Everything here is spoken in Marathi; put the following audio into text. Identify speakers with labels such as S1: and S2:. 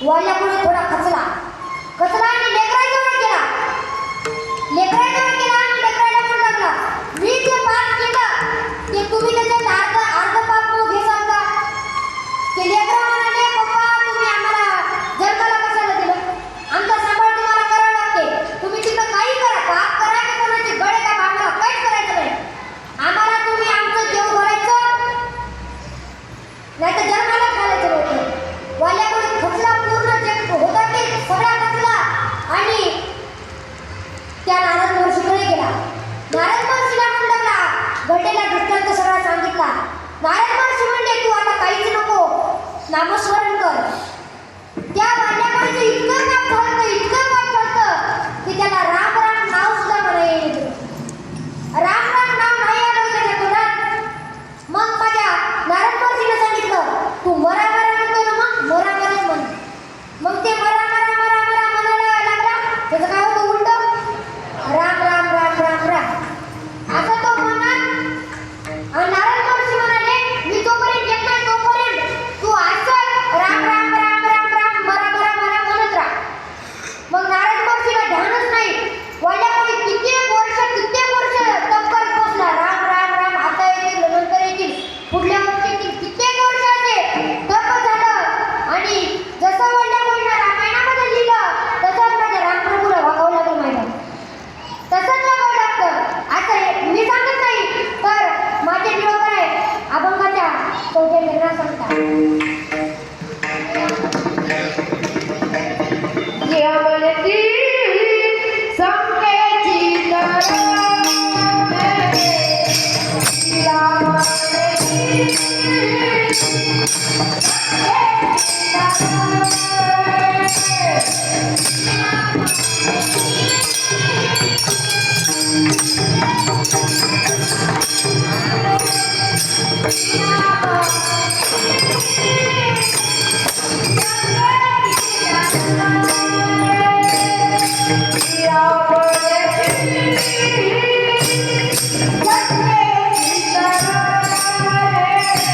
S1: 我要不是多大可了 घटेला दृष्टांत सगळा सांगितला. नारायण महर्षी म्हणले तू आता काहीच नको. नामस्मरण कर. त्या
S2: Yeah.